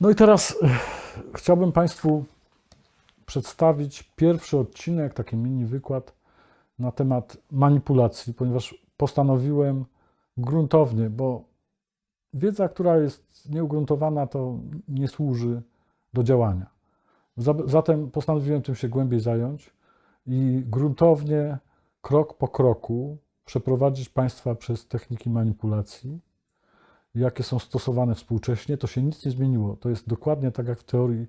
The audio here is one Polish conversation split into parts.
No i teraz eh, chciałbym Państwu przedstawić pierwszy odcinek, taki mini wykład na temat manipulacji, ponieważ postanowiłem gruntownie, bo wiedza, która jest nieugruntowana, to nie służy do działania. Za- Zatem postanowiłem tym się głębiej zająć i gruntownie, krok po kroku przeprowadzić Państwa przez techniki manipulacji, jakie są stosowane współcześnie. To się nic nie zmieniło. To jest dokładnie tak, jak w teorii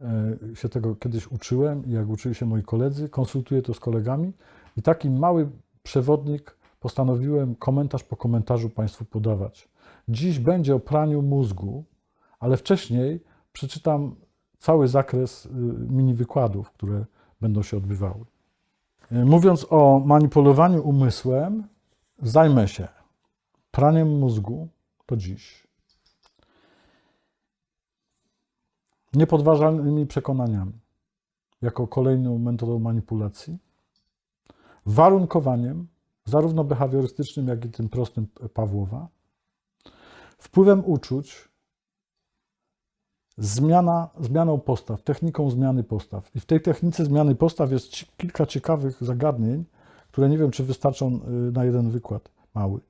e, się tego kiedyś uczyłem i jak uczyli się moi koledzy. Konsultuję to z kolegami i taki mały przewodnik postanowiłem komentarz po komentarzu Państwu podawać. Dziś będzie o praniu mózgu, ale wcześniej przeczytam cały zakres y, mini wykładów, które będą się odbywały. Y, Mówiąc o manipulowaniu umysłem, zajmę się praniem mózgu, to dziś. Niepodważalnymi przekonaniami, jako kolejną metodą manipulacji, warunkowaniem, zarówno behawiorystycznym, jak i tym prostym Pawłowa, wpływem uczuć, zmiana, zmianą postaw, techniką zmiany postaw. I w tej technice zmiany postaw jest kilka ciekawych zagadnień, które nie wiem, czy wystarczą y, na jeden wykład mały.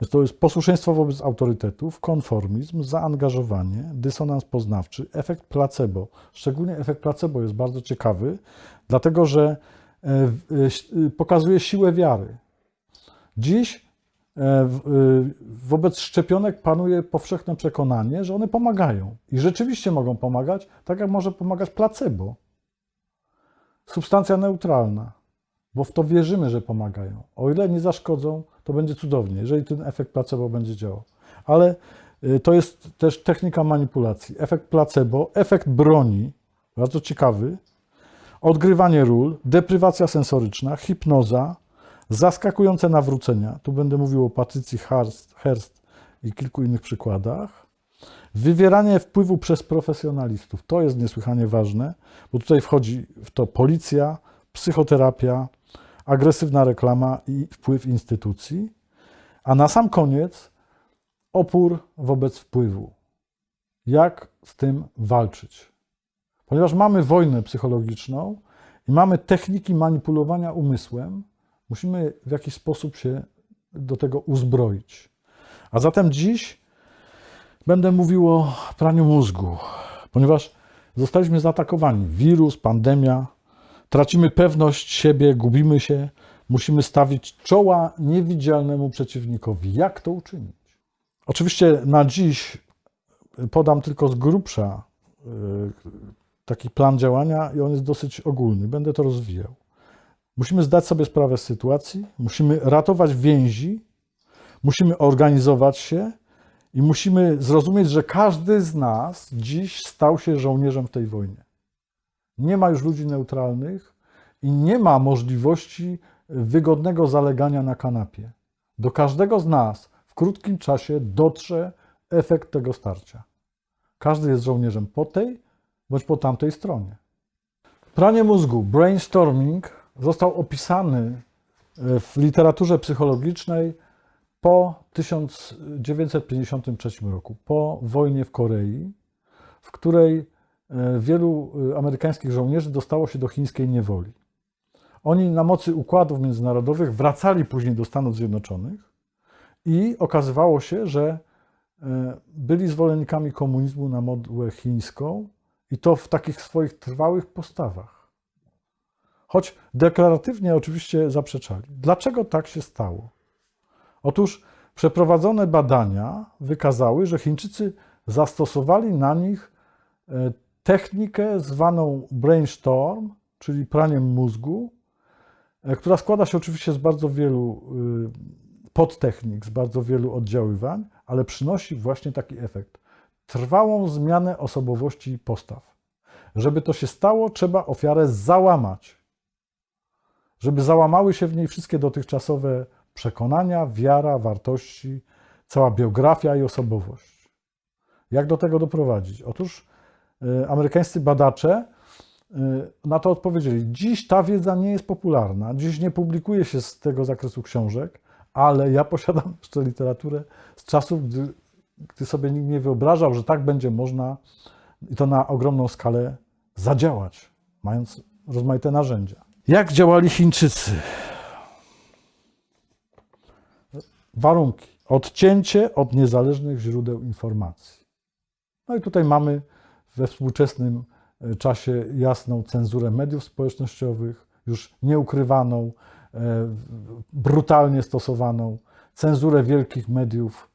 Więc to jest posłuszeństwo wobec autorytetów, konformizm, zaangażowanie, dysonans poznawczy, efekt placebo. Szczególnie efekt placebo jest bardzo ciekawy, dlatego że e, e, y, pokazuje siłę wiary. Dziś e, wobec szczepionek panuje powszechne przekonanie, że one pomagają. I rzeczywiście mogą pomagać, tak jak może pomagać placebo. Substancja neutralna, bo w to wierzymy, że pomagają. O ile nie zaszkodzą, to będzie cudownie, jeżeli ten efekt placebo będzie działał. Ale y, to jest też technika manipulacji. Efekt placebo, efekt broni, bardzo ciekawy, odgrywanie ról, deprywacja sensoryczna, hipnoza, zaskakujące nawrócenia. Tu będę mówił o Patrycji Hearst, Hearst i kilku innych przykładach. Wywieranie wpływu przez profesjonalistów. To jest niesłychanie ważne, bo tutaj wchodzi w to policja, psychoterapia, agresywna reklama i wpływ instytucji. A na sam koniec opór wobec wpływu. Jak z tym walczyć? Ponieważ mamy wojnę psychologiczną i mamy techniki manipulowania umysłem, musimy w jakiś sposób się do tego uzbroić. A zatem dziś będę mówił o praniu mózgu, ponieważ zostaliśmy zaatakowani. Wirus, pandemia, tracimy pewność siebie, gubimy się, musimy stawić czoła niewidzialnemu przeciwnikowi. Jak to uczynić? Oczywiście na dziś podam tylko z grubsza y, taki plan działania i on jest dosyć ogólny. Będę to rozwijał. Musimy zdać sobie sprawę z sytuacji, musimy ratować więzi, musimy organizować się i musimy zrozumieć, że każdy z nas dziś stał się żołnierzem w tej wojnie. Nie ma już ludzi neutralnych i nie ma możliwości wygodnego zalegania na kanapie. Do każdego z nas w krótkim czasie dotrze efekt tego starcia. Każdy jest żołnierzem po tej bądź po tamtej stronie. Pranie mózgu, brainstorming, został opisany e, w literaturze psychologicznej po 1953 roku, po wojnie w Korei, w której wielu e, amerykańskich żołnierzy dostało się do chińskiej niewoli. Oni na mocy układów międzynarodowych wracali później do Stanów Zjednoczonych i okazywało się, że e, byli zwolennikami komunizmu na modłę chińską i to w takich swoich trwałych postawach. Choć deklaratywnie oczywiście zaprzeczali. Dlaczego tak się stało? Otóż przeprowadzone badania wykazały, że Chińczycy zastosowali na nich e, technikę zwaną brainstorm, czyli praniem mózgu, e, która składa się oczywiście z bardzo wielu y, podtechnik, z bardzo wielu oddziaływań, ale przynosi właśnie taki efekt. Trwałą zmianę osobowości i postaw. Żeby to się stało, trzeba ofiarę załamać. Żeby załamały się w niej wszystkie dotychczasowe przekonania, wiara, wartości, cała biografia i osobowość. Jak do tego doprowadzić? Otóż amerykańscy badacze y, na to odpowiedzieli. Dziś ta wiedza nie jest popularna, dziś nie publikuje się z tego zakresu książek, ale ja posiadam jeszcze literaturę z czasów, gdy gdy sobie nikt nie wyobrażał, że tak będzie można i to na ogromną skalę zadziałać, mając rozmaite narzędzia. Jak działali Chińczycy? Warunki. Odcięcie od niezależnych źródeł informacji. No i tutaj mamy we współczesnym e, czasie jasną cenzurę mediów społecznościowych, już nieukrywaną, e, brutalnie stosowaną, cenzurę wielkich mediów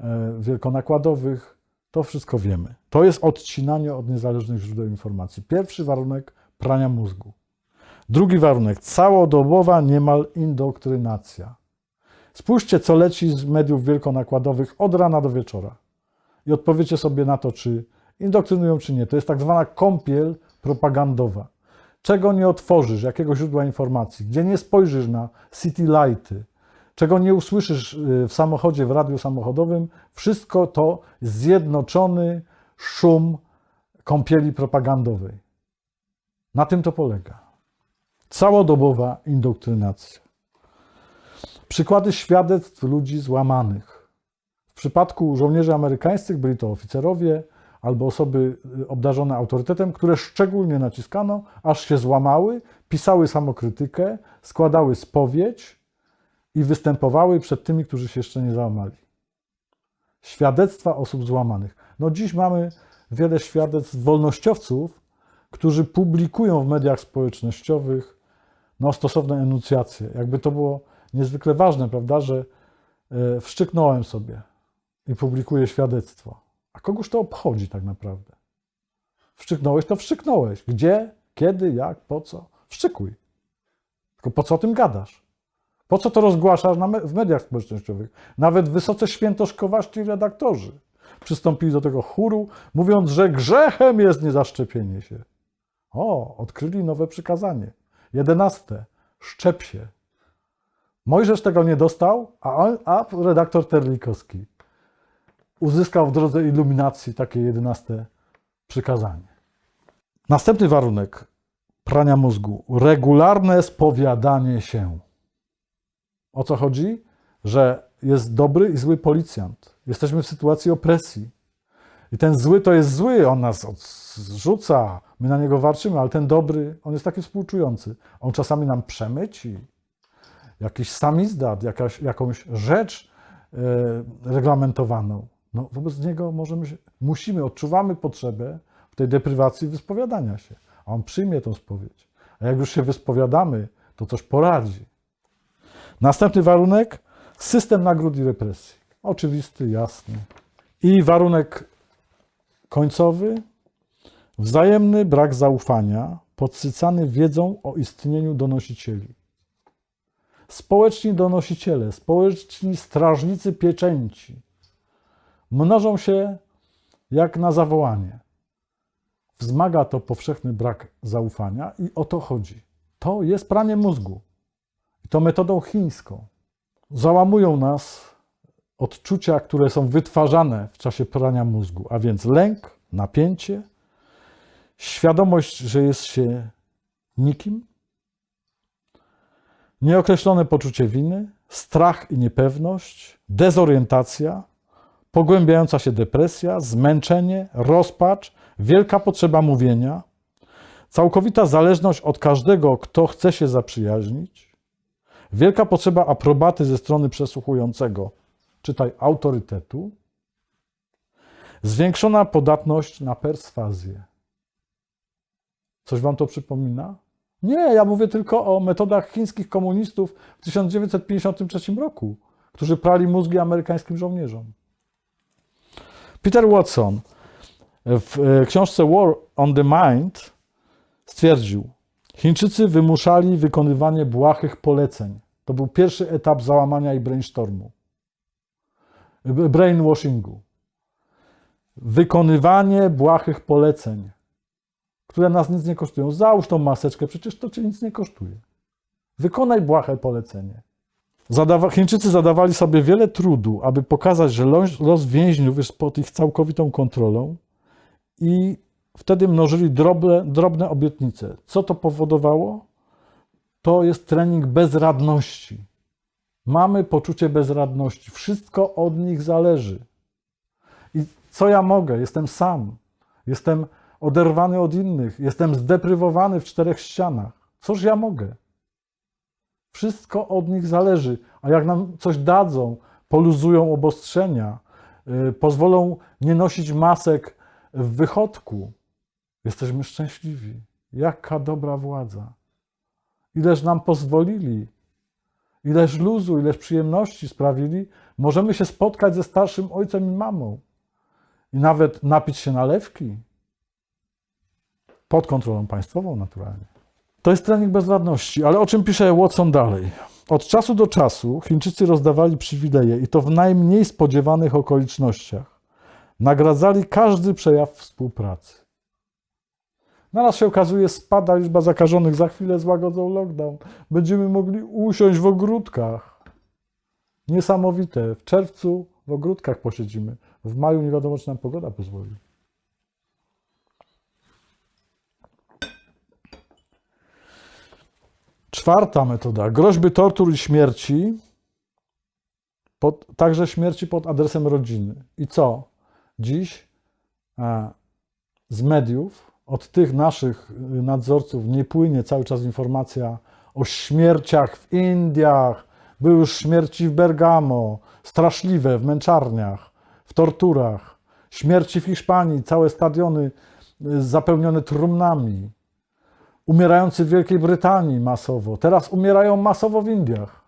e, wielkonakładowych. To wszystko wiemy. To jest odcinanie od niezależnych źródeł informacji. Pierwszy warunek prania mózgu. Drugi warunek całodobowa niemal indoktrynacja. Spójrzcie, co leci z mediów wielkonakładowych od rana do wieczora i odpowiecie sobie na to, czy indoktrynują, czy nie. To jest tak zwana kąpiel propagandowa. Czego nie otworzysz, jakiego źródła informacji, gdzie nie spojrzysz na city lighty, czego nie usłyszysz y, w samochodzie, w radiu samochodowym, wszystko to zjednoczony szum kąpieli propagandowej. Na tym to polega. Całodobowa indoktrynacja. Przykłady świadectw ludzi złamanych. W przypadku żołnierzy amerykańskich byli to oficerowie albo osoby y, obdarzone autorytetem, które szczególnie naciskano, aż się złamały, pisały samokrytykę, składały spowiedź i występowały przed tymi, którzy się jeszcze nie załamali. Świadectwa osób złamanych. No dziś mamy wiele świadectw wolnościowców, którzy publikują w mediach społecznościowych no, stosowne enuncjacje. Jakby to było niezwykle ważne, prawda, że e, wszczyknąłem sobie i publikuję świadectwo. A kogoż to obchodzi tak naprawdę? Wszczyknąłeś, to wszczyknąłeś. Gdzie, kiedy, jak, po co? Wszczykuj. Tylko po co o tym gadasz? Po co to rozgłaszasz me- w mediach społecznościowych? Nawet wysoce świętoszkowaszci redaktorzy przystąpili do tego chóru, mówiąc, że grzechem jest niezaszczepienie się. O, odkryli nowe przykazanie. Jedenaste. Szczep się. Mojżesz tego nie dostał, a, a redaktor Terlikowski uzyskał w drodze iluminacji takie jedenaste przykazanie. Następny warunek prania mózgu. Regularne spowiadanie się. O co chodzi? Że jest dobry i zły policjant. Jesteśmy w sytuacji opresji. I ten zły to jest zły, on nas zrzuca, my na niego walczymy, ale ten dobry, on jest taki współczujący. On czasami nam przemyci, jakiś samizdat, jakaś, jakąś rzecz e, reglamentowaną. No, wobec niego możemy, musimy, odczuwamy potrzebę w tej deprywacji wyspowiadania się. A on przyjmie tą spowiedź. A jak już się wyspowiadamy, to coś poradzi. Następny warunek system nagród i represji. Oczywisty, jasny. I warunek końcowy wzajemny brak zaufania, podsycany wiedzą o istnieniu donosicieli. Społeczni donosiciele, społeczni strażnicy pieczęci mnożą się jak na zawołanie. Wzmaga to powszechny brak zaufania i o to chodzi. To jest pranie mózgu. I to metodą chińską. Załamują nas odczucia, które są wytwarzane w czasie prania mózgu, a więc lęk, napięcie, świadomość, że jest się nikim, nieokreślone poczucie winy, strach i niepewność, dezorientacja, pogłębiająca się depresja, zmęczenie, rozpacz, wielka potrzeba mówienia, całkowita zależność od każdego, kto chce się zaprzyjaźnić, wielka potrzeba aprobaty ze strony przesłuchującego, czytaj autorytetu, zwiększona podatność na perswazję. Coś wam to przypomina? Nie, ja mówię tylko o metodach chińskich komunistów w 1953 roku, którzy prali mózgi amerykańskim żołnierzom. Peter Watson w e, książce War on the Mind stwierdził, Chińczycy wymuszali wykonywanie błahych poleceń. To był pierwszy etap załamania i brainstormu. b- Brainwashingu. Wykonywanie błahych poleceń, które nas nic nie kosztują. Załóż tą maseczkę, przecież to cię nic nie kosztuje. Wykonaj błahe polecenie. Zadawa, Chińczycy zadawali sobie wiele trudu, aby pokazać, że los, los więźniów jest pod ich całkowitą kontrolą i wtedy mnożyli drobne, drobne obietnice. Co to powodowało? To jest trening bezradności. Mamy poczucie bezradności. Wszystko od nich zależy. Co ja mogę? Jestem sam. Jestem oderwany od innych. Jestem zdeprywowany w czterech ścianach. Cóż ja mogę? Wszystko od nich zależy. A jak nam coś dadzą, poluzują obostrzenia, yy, pozwolą nie nosić masek w wychodku, jesteśmy szczęśliwi. Jaka dobra władza. Ileż nam pozwolili, ileż luzu, ileż przyjemności sprawili, możemy się spotkać ze starszym ojcem i mamą i nawet napić się nalewki. Pod kontrolą państwową, naturalnie. To jest trening bezradności, ale o czym pisze Watson dalej? Od czasu do czasu Chińczycy rozdawali przywileje i to w najmniej spodziewanych okolicznościach. Nagradzali każdy przejaw współpracy. Naraz się okazuje, spada liczba zakażonych, za chwilę złagodzą lockdown. Będziemy mogli usiąść w ogródkach. Niesamowite. W czerwcu w ogródkach posiedzimy. W maju nie wiadomo, czy nam pogoda pozwoli. Czwarta metoda. Groźby tortur i śmierci. Pod, także śmierci pod adresem rodziny. I co? Dziś a, z mediów, od tych naszych nadzorców nie płynie cały czas informacja o śmierciach w Indiach. Były już śmierci w Bergamo, straszliwe, w męczarniach, w torturach. Śmierci w Hiszpanii, całe stadiony y, zapełnione trumnami. Umierający w Wielkiej Brytanii masowo. Teraz umierają masowo w Indiach.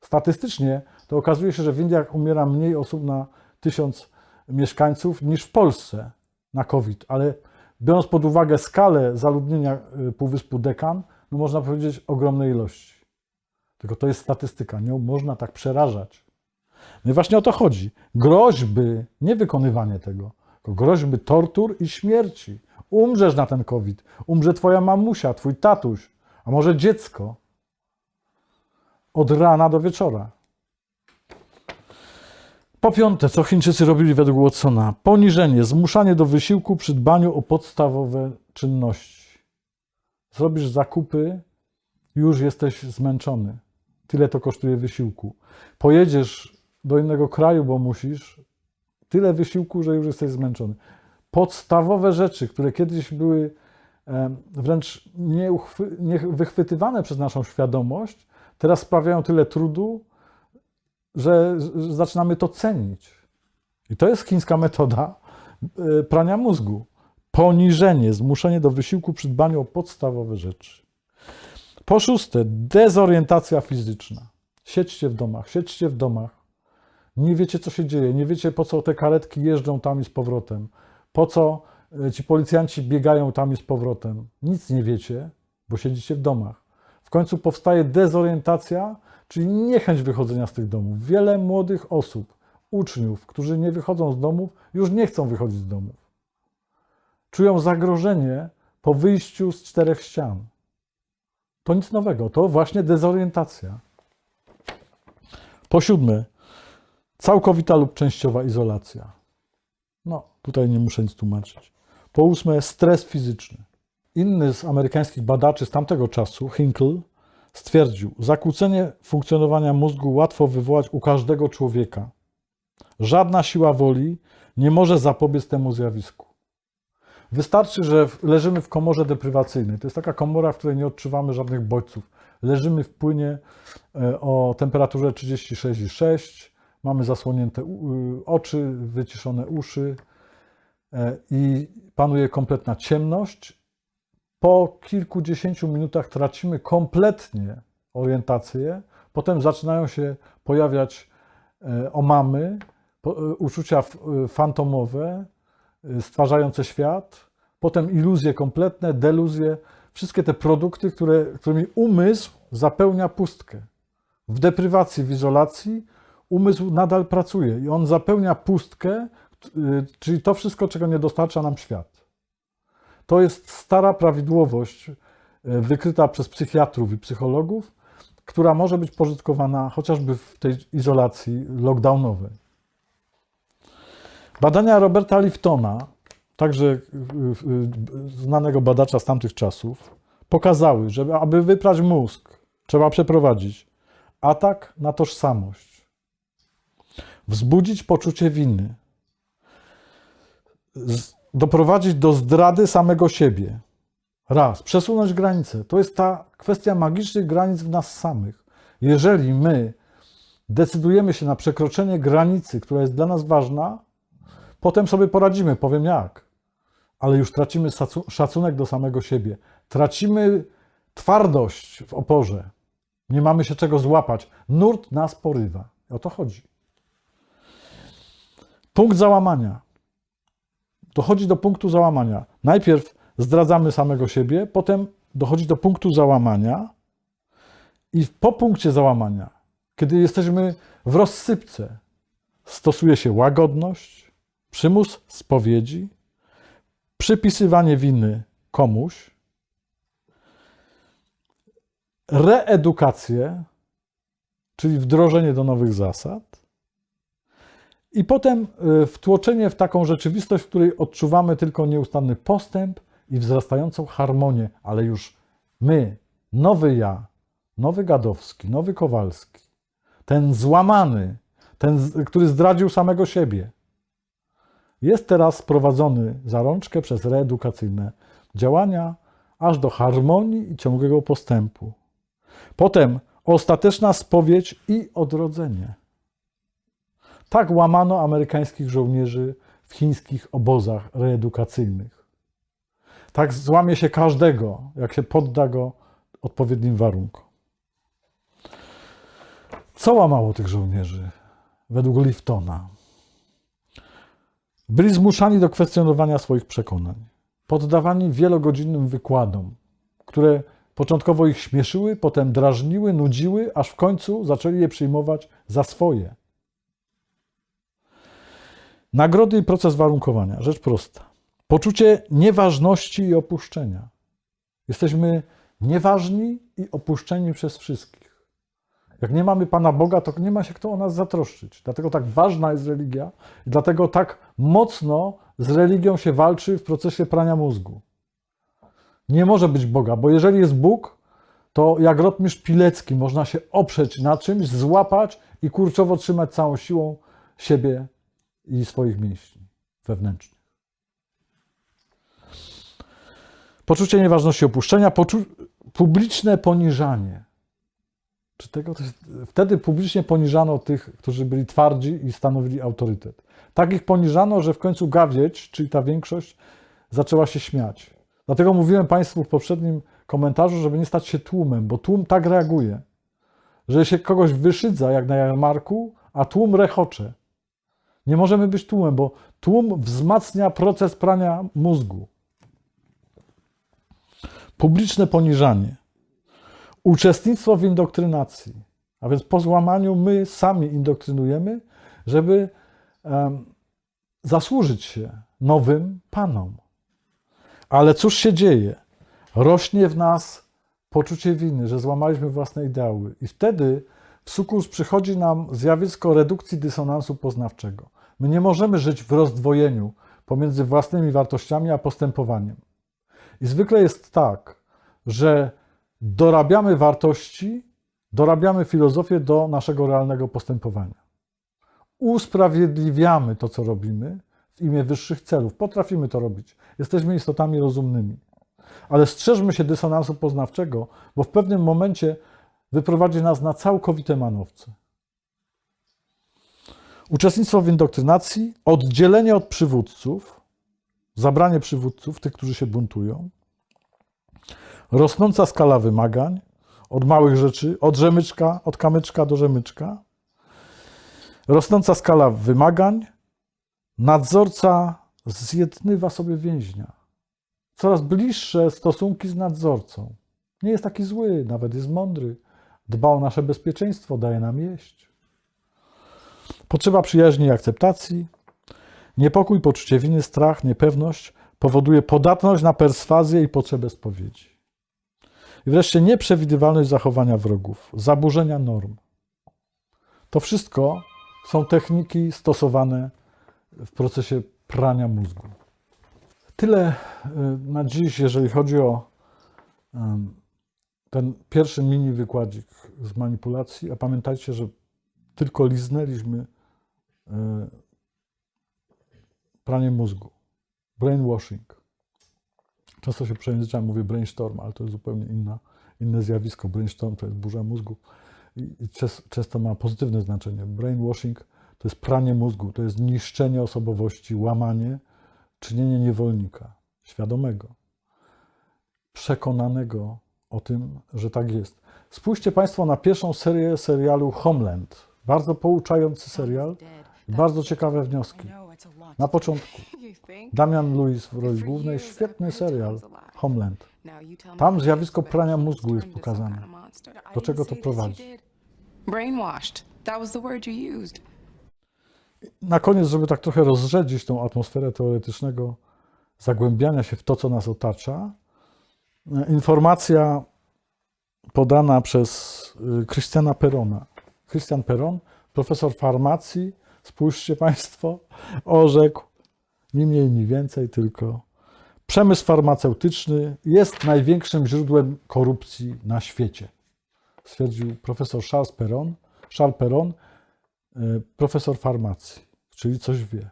Statystycznie to okazuje się, że w Indiach umiera mniej osób na tysiąc mieszkańców niż w Polsce na COVID, ale biorąc pod uwagę skalę zaludnienia y, Półwyspu Dekan, no można powiedzieć ogromnej ilości. Tylko to jest statystyka, nie można tak przerażać. No i właśnie o to chodzi. Groźby, nie wykonywanie tego, tylko groźby tortur i śmierci. Umrzesz na ten COVID, umrze twoja mamusia, twój tatuś, a może dziecko. Od rana do wieczora. Po piąte, co Chińczycy robili według Watsona? Poniżenie, zmuszanie do wysiłku przy dbaniu o podstawowe czynności. Zrobisz zakupy, już jesteś zmęczony. Tyle to kosztuje wysiłku. Pojedziesz do innego kraju, bo musisz, tyle wysiłku, że już jesteś zmęczony. Podstawowe rzeczy, które kiedyś były em, wręcz nieuchwy- nie wychwytywane przez naszą świadomość, teraz sprawiają tyle trudu, że że zaczynamy to cenić. I to jest chińska metoda e, prania mózgu. Poniżenie, zmuszenie do wysiłku przy dbaniu o podstawowe rzeczy. Po szóste, dezorientacja fizyczna. Siedźcie w domach, siedźcie w domach. Nie wiecie, co się dzieje, nie wiecie, po co te karetki jeżdżą tam i z powrotem, po co e, ci policjanci biegają tam i z powrotem. Nic nie wiecie, bo siedzicie w domach. W końcu powstaje dezorientacja, czyli niechęć wychodzenia z tych domów. Wiele młodych osób, uczniów, którzy nie wychodzą z domów, już nie chcą wychodzić z domów. Czują zagrożenie po wyjściu z czterech ścian. To nic nowego, to właśnie dezorientacja. Po siódme, całkowita lub częściowa izolacja. Tutaj nie muszę nic tłumaczyć. Po ósme, stres fizyczny. Inny z amerykańskich badaczy z tamtego czasu, Hinkle, stwierdził, zakłócenie funkcjonowania mózgu łatwo wywołać u każdego człowieka. Żadna siła woli nie może zapobiec temu zjawisku. Wystarczy, że leżymy w komorze deprywacyjnej. To jest taka komora, w której nie odczuwamy żadnych bodźców. Leżymy w płynie e, o temperaturze 36,6, mamy zasłonięte y, oczy, wyciszone uszy i panuje kompletna ciemność. Po kilkudziesięciu minutach tracimy kompletnie orientację, potem zaczynają się pojawiać e, omamy, e, uczucia e, fantomowe, e, stwarzające świat, potem iluzje kompletne, deluzje, wszystkie te produkty, które, którymi umysł zapełnia pustkę. W deprywacji, w izolacji umysł nadal pracuje i on zapełnia pustkę, czyli to wszystko, czego nie dostarcza nam świat. To jest stara prawidłowość y, wykryta przez psychiatrów i psychologów, która może być pożytkowana chociażby w tej izolacji lockdownowej. Badania Roberta Liftona, także y, y, znanego badacza z tamtych czasów, pokazały, że aby wyprać mózg, trzeba przeprowadzić atak na tożsamość, wzbudzić poczucie winy, doprowadzić do zdrady samego siebie. Raz, przesunąć granice. To jest ta kwestia magicznych granic w nas samych. Jeżeli my decydujemy się na przekroczenie granicy, która jest dla nas ważna, potem sobie poradzimy, powiem jak. Ale już tracimy szacunek do samego siebie. Tracimy twardość w oporze. Nie mamy się czego złapać. Nurt nas porywa. O to chodzi. Punkt załamania. Dochodzi do punktu załamania. Najpierw zdradzamy samego siebie, potem dochodzi do punktu załamania i po punkcie załamania, kiedy jesteśmy w rozsypce, stosuje się łagodność, przymus spowiedzi, przypisywanie winy komuś, reedukację, czyli wdrożenie do nowych zasad, i potem y, wtłoczenie w taką rzeczywistość, w której odczuwamy tylko nieustanny postęp i wzrastającą harmonię, ale już my, nowy ja, nowy Gadowski, nowy Kowalski, ten złamany, ten, który zdradził samego siebie, jest teraz prowadzony za rączkę przez reedukacyjne działania, aż do harmonii i ciągłego postępu. Potem ostateczna spowiedź i odrodzenie. Tak łamano amerykańskich żołnierzy w chińskich obozach reedukacyjnych. Tak złamie się każdego, jak się podda go odpowiednim warunkom. Co łamało tych żołnierzy według Liftona? Byli zmuszani do kwestionowania swoich przekonań, poddawani wielogodzinnym wykładom, które początkowo ich śmieszyły, potem drażniły, nudziły, aż w końcu zaczęli je przyjmować za swoje. Nagrody i proces warunkowania. Rzecz prosta. Poczucie nieważności i opuszczenia. Jesteśmy nieważni i opuszczeni przez wszystkich. Jak nie mamy Pana Boga, to nie ma się kto o nas zatroszczyć. Dlatego tak ważna jest religia i dlatego tak mocno z religią się walczy w procesie prania mózgu. Nie może być Boga, bo jeżeli jest Bóg, to jak rotmistrz Pilecki można się oprzeć na czymś, złapać i kurczowo trzymać całą siłą siebie i swoich mięśni wewnętrznych. Poczucie nieważności opuszczenia, poczu- publiczne poniżanie. Czy tego. Wtedy publicznie poniżano tych, którzy byli twardzi i stanowili autorytet. Tak ich poniżano, że w końcu gawieć, czyli ta większość, zaczęła się śmiać. Dlatego mówiłem Państwu w poprzednim komentarzu, żeby nie stać się tłumem, bo tłum tak reaguje, że się kogoś wyszydza, jak na jarmarku, a tłum rechocze. Nie możemy być tłumem, bo tłum wzmacnia proces prania mózgu. Publiczne poniżanie. Uczestnictwo w indoktrynacji. A więc po złamaniu my sami indoktrynujemy, żeby em, zasłużyć się nowym panom. Ale cóż się dzieje? Rośnie w nas poczucie winy, że złamaliśmy własne ideały. I wtedy w sukurs przychodzi nam zjawisko redukcji dysonansu poznawczego. My nie możemy żyć w rozdwojeniu pomiędzy własnymi wartościami a postępowaniem. I zwykle jest tak, że dorabiamy wartości, dorabiamy filozofię do naszego realnego postępowania. Usprawiedliwiamy to, co robimy w imię wyższych celów. Potrafimy to robić. Jesteśmy istotami rozumnymi. Ale strzeżmy się dysonansu poznawczego, bo w pewnym momencie wyprowadzi nas na całkowite manowce. Uczestnictwo w indoktrynacji, oddzielenie od przywódców, zabranie przywódców, tych, którzy się buntują, rosnąca skala wymagań, od małych rzeczy, od rzemyczka, od kamyczka do rzemyczka, rosnąca skala wymagań, nadzorca zjednywa sobie więźnia. Coraz bliższe stosunki z nadzorcą. Nie jest taki zły, nawet jest mądry. Dba o nasze bezpieczeństwo, daje nam jeść. Potrzeba przyjaźni i akceptacji. Niepokój, poczucie winy, strach, niepewność powoduje podatność na perswazję i potrzebę spowiedzi. I wreszcie nieprzewidywalność zachowania wrogów, zaburzenia norm. To wszystko są techniki stosowane w procesie prania mózgu. Tyle y, na dziś, jeżeli chodzi o ten pierwszy mini wykładzik z manipulacji. A pamiętajcie, że tylko liznęliśmy pranie mózgu. brainwashing. Często się przejęzyczam, mówię brainstorm, ale to jest zupełnie inna, inne zjawisko. Brainstorm to jest burza mózgu i, często ma pozytywne znaczenie. Brainwashing to jest pranie mózgu, to jest niszczenie osobowości, łamanie, czynienie niewolnika, świadomego, przekonanego o tym, że tak jest. Spójrzcie Państwo na pierwszą serię serialu Homeland. Bardzo pouczający serial bardzo ciekawe wnioski. Na początku Damian Lewis w roli głównej, świetny serial Homeland. Tam zjawisko prania mózgu jest pokazane. Do czego to prowadzi? Brainwashed. That was the word you used. Na koniec, żeby tak trochę rozrzedzić tą atmosferę teoretycznego zagłębiania się w to, co nas otacza, e, informacja podana przez y, Christiana Perona. Christian Peron, profesor farmacji, spójrzcie Państwo, orzekł ni mniej, ni więcej, tylko przemysł farmaceutyczny jest największym źródłem korupcji na świecie. Stwierdził profesor Charles Peron, Charles Peron, y, profesor farmacji, czyli coś wie.